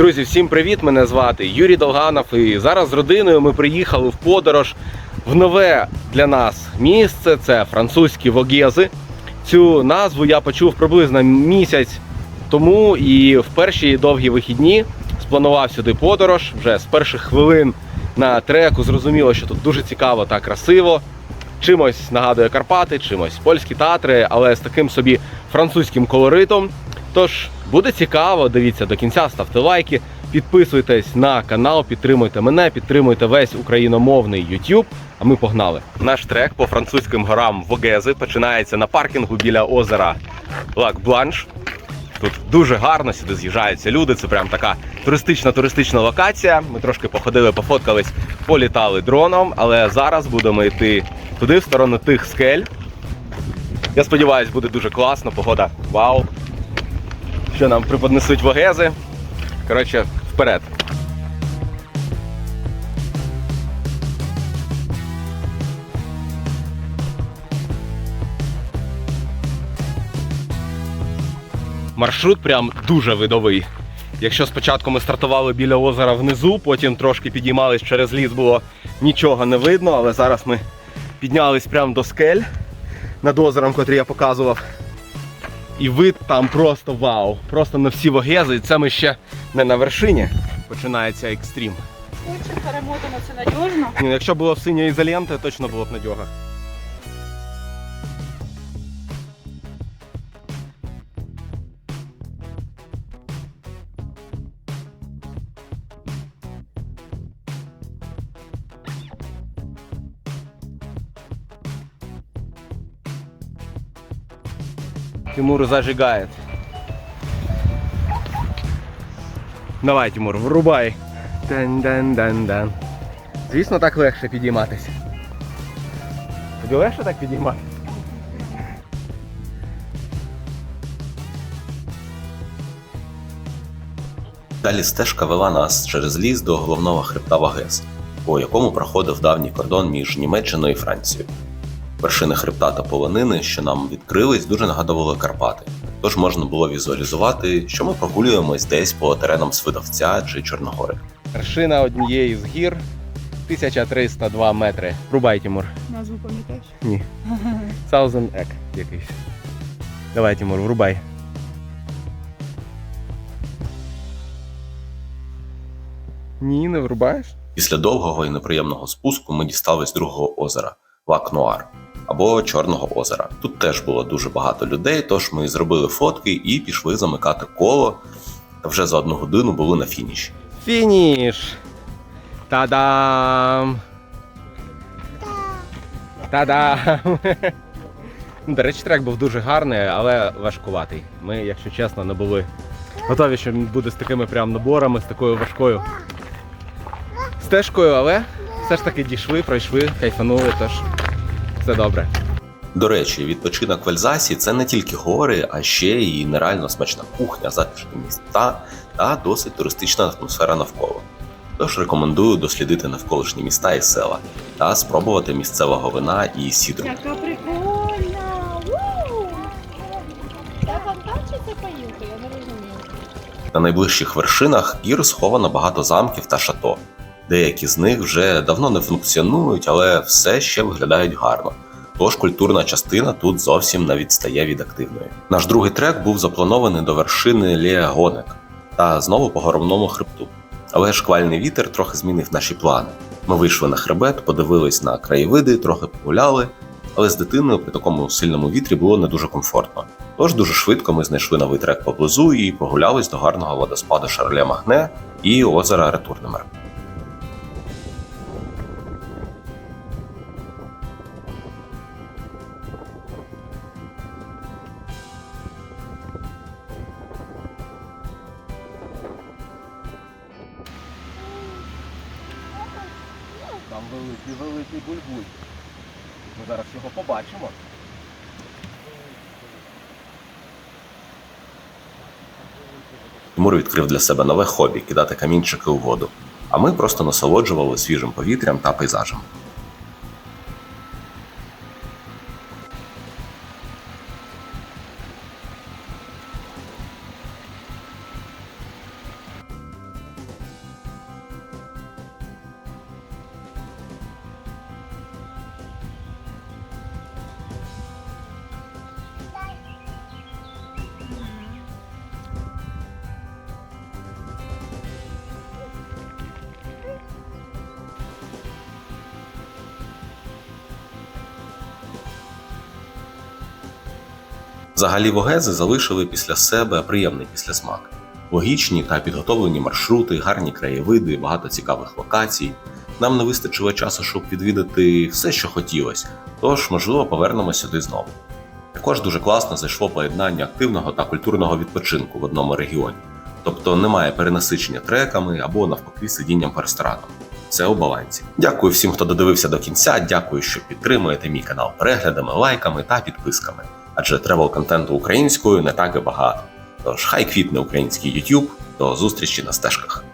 Друзі, всім привіт! Мене звати Юрій Долганов. І зараз з родиною ми приїхали в подорож в нове для нас місце. Це французькі Вогези. Цю назву я почув приблизно місяць тому і в перші довгі вихідні спланував сюди подорож. Вже з перших хвилин на треку зрозуміло, що тут дуже цікаво та красиво. Чимось нагадує Карпати, чимось польські татри, але з таким собі французьким колоритом. Тож буде цікаво, дивіться до кінця, ставте лайки, підписуйтесь на канал, підтримуйте мене, підтримуйте весь україномовний YouTube. А ми погнали. Наш трек по французьким горам Вогези починається на паркінгу біля озера Лак Бланш. Тут дуже гарно сюди з'їжджаються люди. Це прям така туристична туристична локація. Ми трошки походили, пофоткались, політали дроном, але зараз будемо йти туди, в сторону тих скель. Я сподіваюся, буде дуже класно. Погода вау. Що нам преподнесуть вогези. Коротше, вперед. Маршрут прям дуже видовий. Якщо спочатку ми стартували біля озера внизу, потім трошки підіймались через ліс, було нічого не видно, але зараз ми піднялись прямо до скель над озером, котрі я показував. І вид там просто вау. Просто на всі вогези. І це ми ще не на вершині. Починається екстрім. Очень перемотано, це надіжно. Ні, Якщо було в синьої ізоленти, точно було б надьога. Тимур зажигает. Давай, Тимур, врубай. Дан-дан-дан-дан. Звісно, так легше підійматися. Тобі легше так підійматися? Далі стежка вела нас через ліс до головного хребта Вагес, по якому проходив давній кордон між Німеччиною і Францією. Вершини хребта та полонини, що нам відкрились, дуже нагадували Карпати, тож можна було візуалізувати, що ми прогулюємось десь по теренам Свидовця чи Чорногори. Вершина однієї з гір 1302 метри. Врубай, Тимур. Назву пам'ятаєш? Ні. Thousand Egg якийсь. Давай, Тимур, врубай. Ні, не врубаєш? Після довгого і неприємного спуску ми дістались другого озера Лак Нуар або Чорного озера. Тут теж було дуже багато людей, тож ми зробили фотки і пішли замикати коло. Та вже за одну годину були на фініші. Фініш! Та-дам! Та-дам! До речі, трек був дуже гарний, але важкуватий. Ми, якщо чесно, не були готові, що він буде з такими прям наборами, з такою важкою стежкою, але все ж таки дійшли, пройшли, кайфанули, тож все добре. До речі, відпочинок в Ельзасі це не тільки гори, а ще й нереально смачна кухня, затишні міста та досить туристична атмосфера навколо. Тож рекомендую дослідити навколишні міста і села та спробувати місцевого вина і сідру. Яка прикольна! Вау! Це це паїлка? Я не розумію. На найближчих вершинах гір сховано багато замків та шато. Деякі з них вже давно не функціонують, але все ще виглядають гарно. Тож культурна частина тут зовсім не відстає від активної. Наш другий трек був запланований до вершини Леагонек та знову по горовному хребту. Але шквальний вітер трохи змінив наші плани. Ми вийшли на хребет, подивились на краєвиди, трохи погуляли, але з дитиною при такому сильному вітрі було не дуже комфортно. Тож дуже швидко ми знайшли новий трек поблизу і прогулялись до гарного водоспаду Шарле Магне і озера Ретурнемер. Там великий великий бульбуль. Ми зараз його побачимо. Тимур відкрив для себе нове хобі кидати камінчики у воду. А ми просто насолоджували свіжим повітрям та пейзажем. Взагалі вогези залишили після себе приємний післясмак. Логічні та підготовлені маршрути, гарні краєвиди, багато цікавих локацій. Нам не вистачило часу, щоб відвідати все, що хотілося, тож, можливо, повернемося сюди знову. Також дуже класно зайшло поєднання активного та культурного відпочинку в одному регіоні, тобто немає перенасичення треками або навпаки сидінням по ресторанам. Все у балансі. Дякую всім, хто додивився до кінця. Дякую, що підтримуєте мій канал переглядами, лайками та підписками. Адже тревел контенту українською не так і багато. Тож хай квітне український YouTube. До зустрічі на стежках.